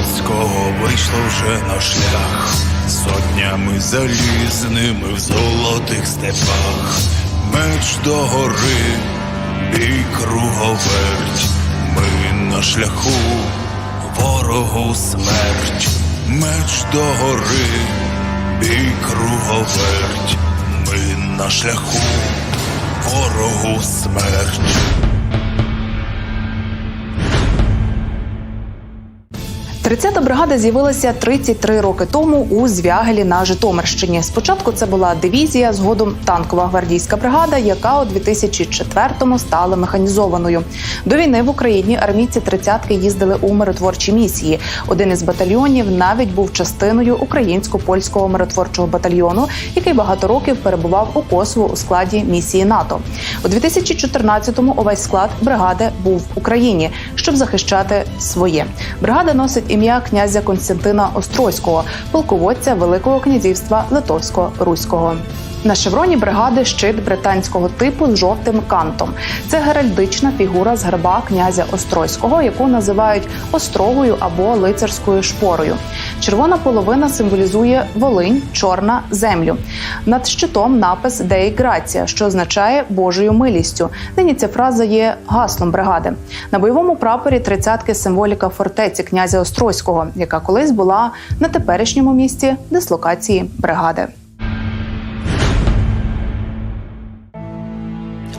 Потоцького вийшло вже на шлях, сотнями залізними в золотих степах, меч до гори, бій круговерть, ми на шляху, ворогу смерть, меч до гори, бій круговерть, ми на шляху, ворогу смерть. Тридцята бригада з'явилася 33 роки тому у Звягелі на Житомирщині. Спочатку це була дивізія, згодом танкова гвардійська бригада, яка у 2004-му стала механізованою. До війни в Україні армійці тридцятки їздили у миротворчі місії. Один із батальйонів навіть був частиною українсько-польського миротворчого батальйону, який багато років перебував у Косово у складі місії НАТО. У 2014-му увесь склад бригади був в Україні, щоб захищати своє. Бригада носить ім'я князя Константина Острозького, полководця Великого князівства Литовсько-Руського. На шевроні бригади щит британського типу з жовтим кантом. Це геральдична фігура з герба князя Острозького, яку називають острогою або лицарською шпорою. Червона половина символізує Волинь, чорна землю. Над щитом напис Дей Грація, що означає Божою милістю. Нині ця фраза є гаслом бригади. На бойовому прапорі тридцятки символіка фортеці князя Острозького, яка колись була на теперішньому місці дислокації бригади.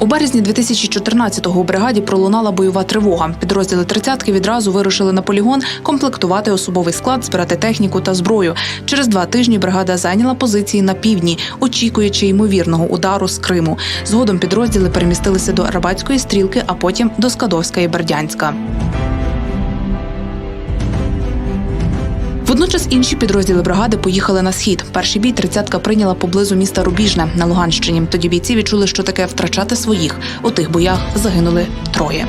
У березні 2014-го у бригаді пролунала бойова тривога. Підрозділи тридцятки відразу вирушили на полігон комплектувати особовий склад, збирати техніку та зброю. Через два тижні бригада зайняла позиції на півдні, очікуючи ймовірного удару з Криму. Згодом підрозділи перемістилися до Арабатської стрілки, а потім до Скадовська і Бердянська. Водночас інші підрозділи бригади поїхали на схід. Перший бій тридцятка прийняла поблизу міста Рубіжне на Луганщині. Тоді бійці відчули, що таке втрачати своїх. У тих боях загинули троє.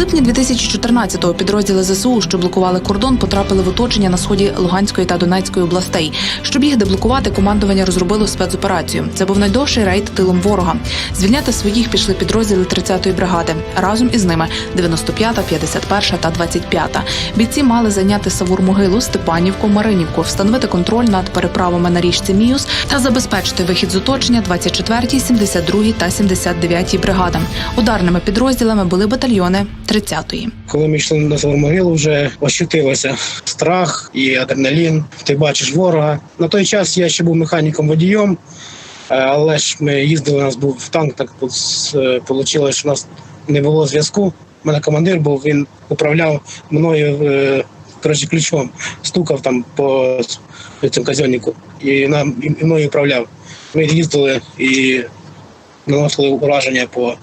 Липні 2014-го підрозділи ЗСУ, що блокували кордон, потрапили в оточення на сході Луганської та Донецької областей. Щоб їх деблокувати, командування розробило спецоперацію. Це був найдовший рейд тилом ворога. Звільняти своїх пішли підрозділи 30-ї бригади. Разом із ними 95-та, 51-та та 25-та. Бійці мали зайняти Савур-Могилу, Степанівку, Маринівку, встановити контроль над переправами на річці Міус та забезпечити вихід з оточення 24-й, 72-й та 79-й бригадам. Ударними підрозділами були батальйони 30-ї. Коли ми йшли на свою вже ощутилося страх і адреналін. Ти бачиш ворога. На той час я ще був механіком водієм, е, але ж ми їздили, у нас був танк, так вийшло, що у нас не було зв'язку. У мене командир був, він управляв мною е, коротше, ключом, стукав там по цьому казеннику і нам і мною управляв. Ми їздили і наносили ураження по,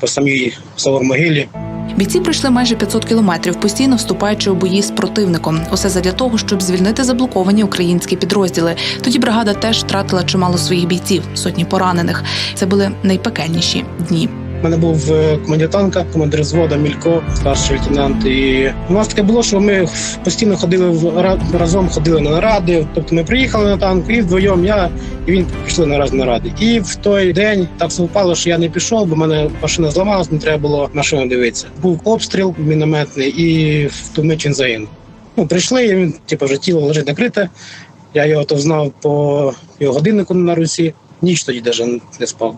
по самій Савор-могилі. Бійці пройшли майже 500 кілометрів, постійно вступаючи у бої з противником. Усе задля того, щоб звільнити заблоковані українські підрозділи. Тоді бригада теж втратила чимало своїх бійців, сотні поранених. Це були найпекельніші дні. У мене був е, командир танка, командир взвода Мілько, старший лейтенант. І у нас таке було, що ми постійно ходили в ра- разом, ходили на наради. Тобто ми приїхали на танк і вдвоєм я і він пішли на раз наради. І в той день так совпало, що я не пішов, бо мене машина зламалась, не треба було машину дивитися. Був обстріл мінометний, і в мить він загинув. Ну, прийшли, і він, типу, вже тіло лежить накрите. Я його то знав по його годиннику на руці. Ніч тоді навіть не спав.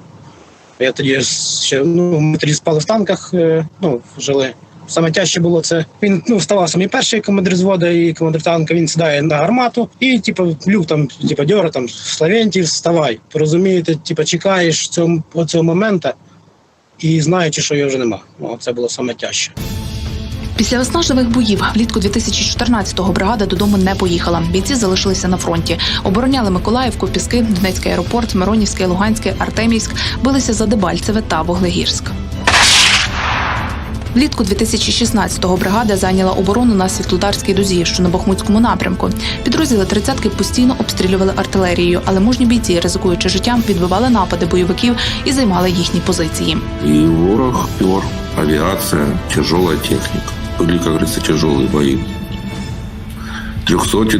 Я тоді ще ну ми тоді спали в танках, е, ну жили. Саме тяжче було це. Він ну вставав самий перший командир звода і командир танка. Він сідає на гармату і, типу, люк там, типу, дьора там Славентів, вставай. Розумієте, типу, чекаєш цього, цього моменту і знаючи, що його вже нема. Ну, це було саме тяжче. Після виснажливих боїв влітку 2014-го бригада додому не поїхала. Бійці залишилися на фронті. Обороняли Миколаївку, Піски, Донецький аеропорт, Миронівське, Луганське, Артемівськ. Билися за Дебальцеве та Воглегірськ. Влітку 2016-го бригада зайняла оборону на Світлодарській дузі, що на Бахмутському напрямку. Підрозділи тридцятки постійно обстрілювали артилерією, але мужні бійці, ризикуючи життям, відбивали напади бойовиків і займали їхні позиції. И ворог пер, авиация, тяжелая техника Были, как говорится, тяжелые бои. Трехсоти,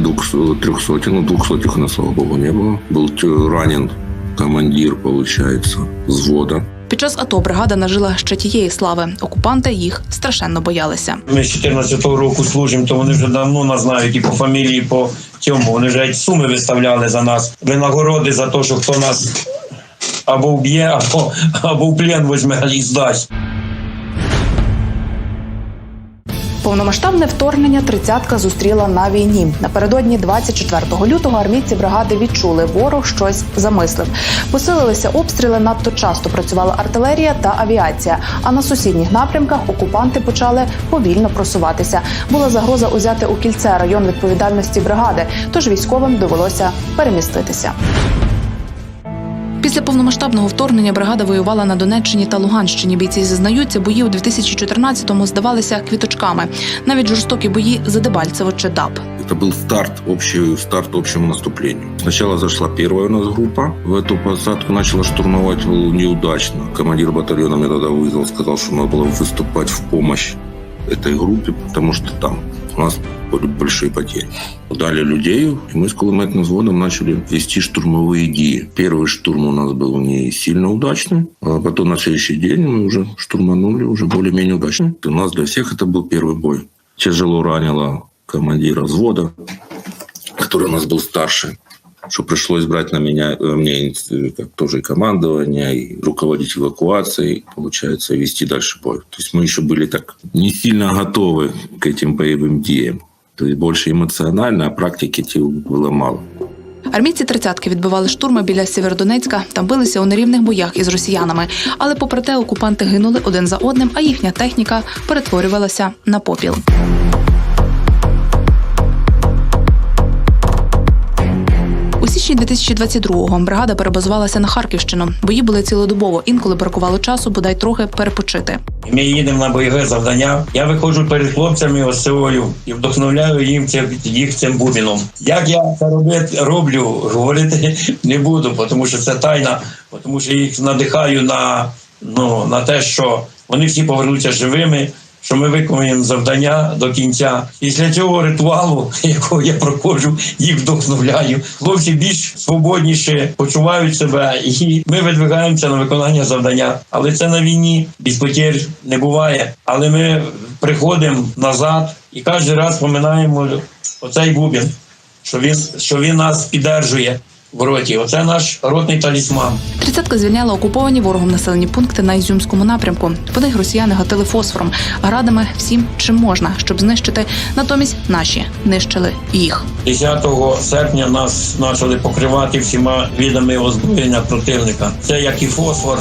трехсоти, ну двухсотих у нас, слава богу, не было. Был т- ранен командир, получается, взвода. Під час АТО бригада нажила ще тієї слави. Окупанти їх страшенно боялися. Ми з 14-го року служимо, то вони вже давно нас знають і по фамілії, і по цьому. Вони вже геть суми виставляли за нас. Винагороди за те, що хто нас або вб'є, або, або в плен візьме і здасть. Повномасштабне вторгнення тридцятка зустріла на війні. Напередодні 24 лютого армійці бригади відчули, ворог щось замислив. Посилилися обстріли. Надто часто працювала артилерія та авіація. А на сусідніх напрямках окупанти почали повільно просуватися. Була загроза узяти у кільце район відповідальності бригади, тож військовим довелося переміститися. Після повномасштабного вторгнення бригада воювала на Донеччині та Луганщині. Бійці зізнаються, бої у 2014-му здавалися квіточками. Навіть жорстокі бої за Дебальцево чи ДАП. Это был старт, общий, старт общему наступлению. Сначала зашла первая у нас группа. В эту посадку начала штурмовать неудачно. Командир батальона меня тогда вызвал, сказал, что надо было выступать в помощь этой группе, потому что там у нас были большие потери. Дали людей, и мы с кулеметным взводом начали вести штурмовые дии. Первый штурм у нас был не сильно удачный, а потом на следующий день мы уже штурманули, уже более-менее удачно. У нас для всех это был первый бой. Тяжело ранило командира взвода, который у нас был старше, что пришлось брать на меня, э, мне э, как тоже и командование, и руководить эвакуацией, получается, и вести дальше бой. То есть мы еще были так не сильно готовы к этим боевым действиям. То есть больше эмоционально, а практики эти было мало. Армійці тридцятки відбивали штурми біля Сєвєродонецька та билися у нерівних боях із росіянами. Але попри те, окупанти гинули один за одним, а їхня техніка перетворювалася на попіл. Січні 2022-го бригада перебазувалася на Харківщину. Бої були цілодобово, інколи бракувало часу, бодай трохи перепочити. Ми їдемо на бойове завдання. Я виходжу перед хлопцями осеою і вдохновляю їм цим, їх цим бубіном. Як я це робити, роблю, говорити не буду, тому що це тайна, тому що їх надихаю на, ну, на те, що вони всі повернуться живими. Що ми виконуємо завдання до кінця. Після цього ритуалу, якого я проходжу, їх вдохновляю. Хлопці більш свободніше почувають себе, і ми видвигаємося на виконання завдання. Але це на війні без потерь не буває. Але ми приходимо назад і кожен раз пам'ятаємо оцей бубін, що він, що він нас піддержує в роті. Оце наш ротний талісман. Тридцятка звільняла окуповані ворогом населені пункти на Ізюмському напрямку. По них росіяни гатили фосфором, градами всім, чим можна, щоб знищити. Натомість наші нищили їх. 10 серпня нас почали покривати всіма відами озброєння противника. Це як і фосфор,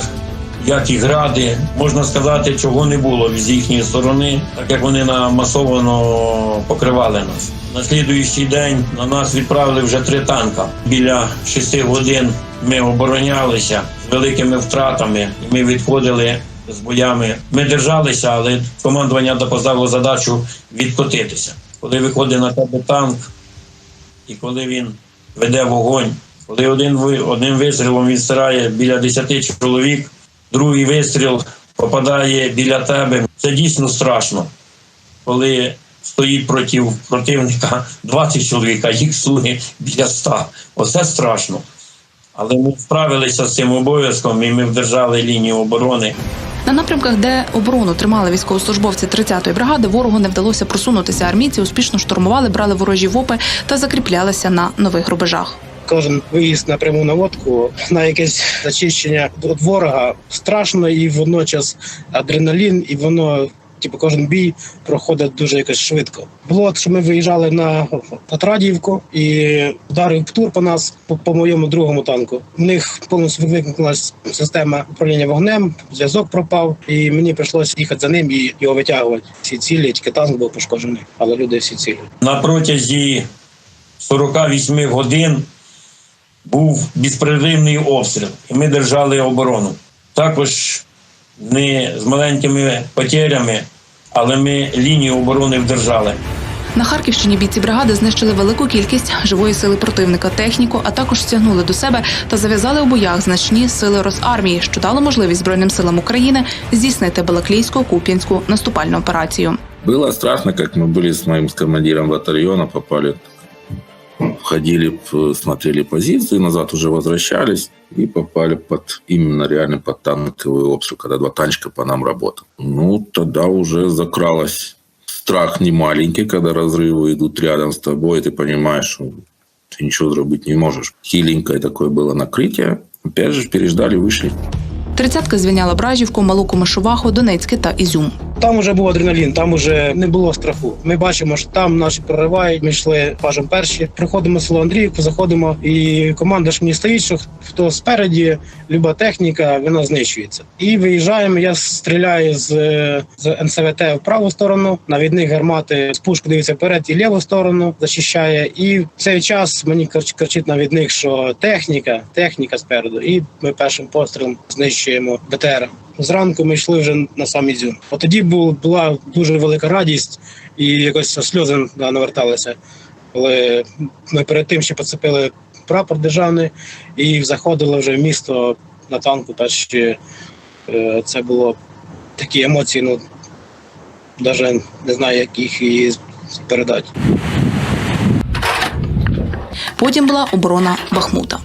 як і гради. Можна сказати, чого не було з їхньої сторони, так як вони намасовано покривали нас. На слідуючий день на нас відправили вже три танка. Біля 6 годин ми оборонялися з великими втратами, і ми відходили з боями. Ми держалися, але командування поставило задачу відкотитися. Коли виходить на тебе танк, і коли він веде вогонь, коли один одним вистрілом він стирає біля 10 чоловік, другий вистріл попадає біля тебе. Це дійсно страшно, коли стоїть проти противника 20 чоловік, а їх слуги біля 100. Оце страшно. Але ми справилися з цим обов'язком і ми вдержали лінію оборони. На напрямках, де оборону тримали військовослужбовці 30-ї бригади, ворогу не вдалося просунутися. Армійці успішно штурмували, брали ворожі вопи та закріплялися на нових рубежах. Кожен виїзд на пряму наводку на якесь зачищення від ворога страшно і водночас адреналін, і воно. Типу, кожен бій проходить дуже якось швидко. Було, що ми виїжджали на Отрадівку і ударив птур по нас, по, по моєму другому танку. У них повністю вимкнулася система управління вогнем, зв'язок пропав, і мені прийшлося їхати за ним і його витягувати. Всі цілі, тільки танк був пошкоджений, але люди всі цілі. На протязі 48 годин був безперервний обстріл, і ми держали оборону. Також не з маленькими потерями, але ми лінію оборони вдержали. На Харківщині бійці бригади знищили велику кількість живої сили противника, техніку, а також стягнули до себе та зав'язали у боях значні сили Росармії, що дало можливість Збройним силам України здійснити Балаклійську куп'янську наступальну операцію. Было страшно, как мы были с моим с командиром батальона, попали ходили, п- смотрели позиции, назад уже возвращались и попали под именно реально под танковый обстрел, когда два танчика по нам работали. Ну, тогда уже закралась страх не маленький, когда разрывы идут рядом с тобой, и ты понимаешь, что ты ничего сделать не можешь. Хиленькое такое было накрытие. Опять же, переждали, вышли. Тридцятка звільняла Бражівку, Малу Комишуваху, Донецьке та Ізюм. Там вже був адреналін, там вже не було страху. Ми бачимо, що там наші проривають. Ми йшли пажем перші. Приходимо в село Андріївку, заходимо, і команда ж мені стоїть, що хто спереді, люба техніка, вона знищується. І виїжджаємо. Я стріляю з, з НСВТ в праву сторону, навідник гармати з пушки дивиться вперед і ліву сторону захищає. І в цей час мені крич- кричить навідник, що техніка, техніка спереду. І ми першим пострілом знищуємо БТР. Зранку ми йшли вже на сам Ізюм. От тоді був, була дуже велика радість і якось сльози да, наверталися. Коли ми перед тим ще поцепили прапор державний і заходили вже в місто на танку. Перші е, це було такі емоції, ну навіть не знаю, як їх і передати. Потім була оборона Бахмута.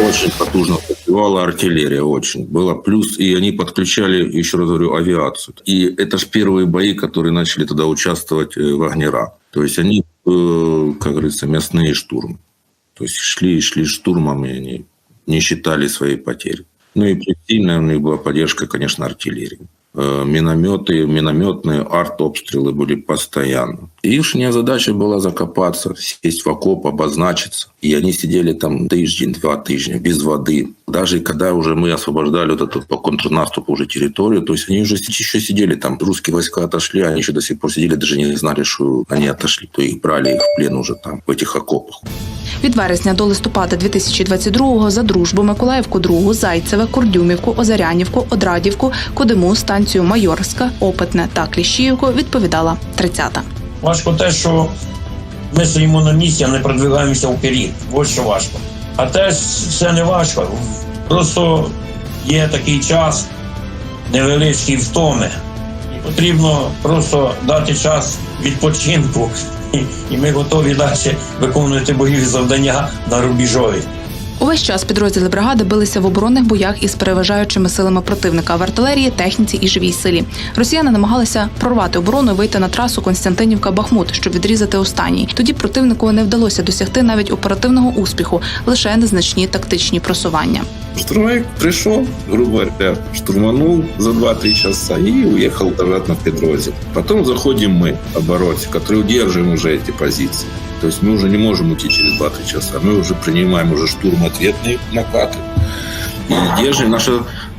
Очень потужно подпевала артиллерия, очень. Было плюс, и они подключали, еще раз говорю, авиацию. И это же первые бои, которые начали тогда участвовать э, Вагнера. То есть они, э, как говорится, мясные штурмы. То есть шли и шли штурмом, они не считали свои потери. Ну и сильная у них была поддержка, конечно, артиллерии. Э, Минометы, минометные артобстрелы были постоянно. Ихняя задача была закопаться, сесть в окоп, обозначиться. И они сидели там тыждень, два тыжня, без воды. Даже когда уже мы освобождали вот эту по контрнаступу уже территорию, то есть они уже еще сидели там. Русские войска отошли, они еще до сих пор сидели, даже не знали, что они отошли. То их брали их в плен уже там, в этих окопах. Від вересня до листопада 2022-го за дружбу Миколаївку, Другу, Зайцеве, Курдюмівку, Озарянівку, Одрадівку, Кодиму, станцію Майорська, Опитне та Кліщіївку відповідала 30-та. Важко те, що ми стоїмо на місці, а не продвигаємося вперед. Ось що важко. А те все не важко. Просто є такий час невеличкий втоми. І потрібно просто дати час відпочинку. І- ми готові далі виконувати бойові завдання на рубіжові. Увесь час підрозділи бригади билися в оборонних боях із переважаючими силами противника в артилерії, техніці і живій силі. Росіяни намагалися прорвати оборону і вийти на трасу Константинівка-Бахмут, щоб відрізати останній. Тоді противнику не вдалося досягти навіть оперативного успіху, лише незначні тактичні просування. Штурмовик пришел, грубо говоря, штурманул за 2-3 часа и уехал обратно в Петрозин. Потом заходим мы, обороте, которые удерживаем уже эти позиции. То есть мы уже не можем уйти через 2-3 часа. Мы уже принимаем уже штурм ответные накаты. И держим. Наша,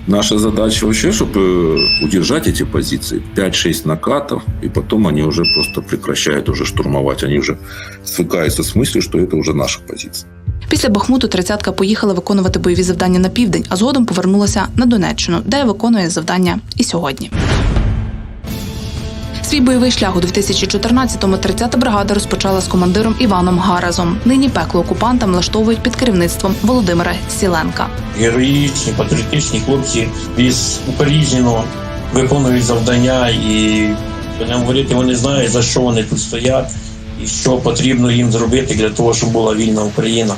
наша задача вообще, чтобы удержать эти позиции. 5-6 накатов, и потом они уже просто прекращают уже штурмовать. Они уже свыкаются с мыслью, что это уже наша позиция. Після Бахмуту тридцятка поїхала виконувати бойові завдання на південь, а згодом повернулася на Донеччину, де виконує завдання і сьогодні. Свій бойовий шлях у 2014-му 30-та бригада розпочала з командиром Іваном Гаразом. Нині пекло окупантам влаштовують під керівництвом Володимира Сіленка. Героїчні, патріотичні хлопці із Упоріжжяного виконують завдання і будемо говорити, вони знають, за що вони тут стоять і що потрібно їм зробити для того, щоб була вільна Україна.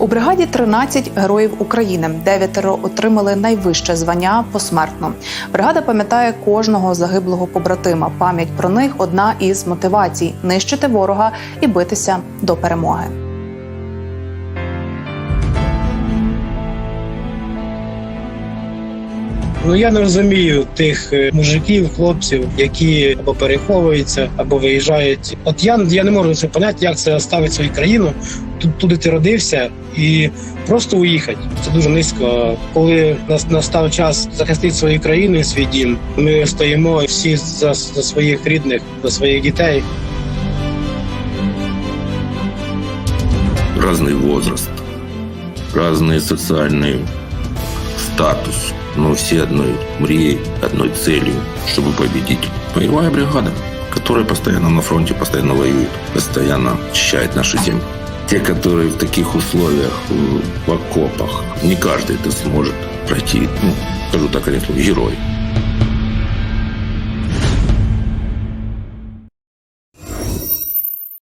У бригаді 13 героїв України. Дев'ятеро отримали найвище звання посмертно. Бригада пам'ятає кожного загиблого побратима. Пам'ять про них одна із мотивацій нищити ворога і битися до перемоги. Ну я не розумію тих е, мужиків, хлопців, які або переховуються, або виїжджають. От я, я не можу це поняти, як це ставить свою країну. Тут туди ти родився і просто уїхати. Це дуже низько. Коли нас настав час захистити свою країну і свій дім, ми стоїмо всі за, за своїх рідних, за своїх дітей. разный возраст, разный социальный статус, но все одной мрией, одной целью, чтобы победить. Боевая бригада, которая постоянно на фронте, постоянно воюет, постоянно очищает нашу землю. Те, которые в таких условиях, э, в окопах, не каждый это сможет пройти, ну, скажу так, они герой.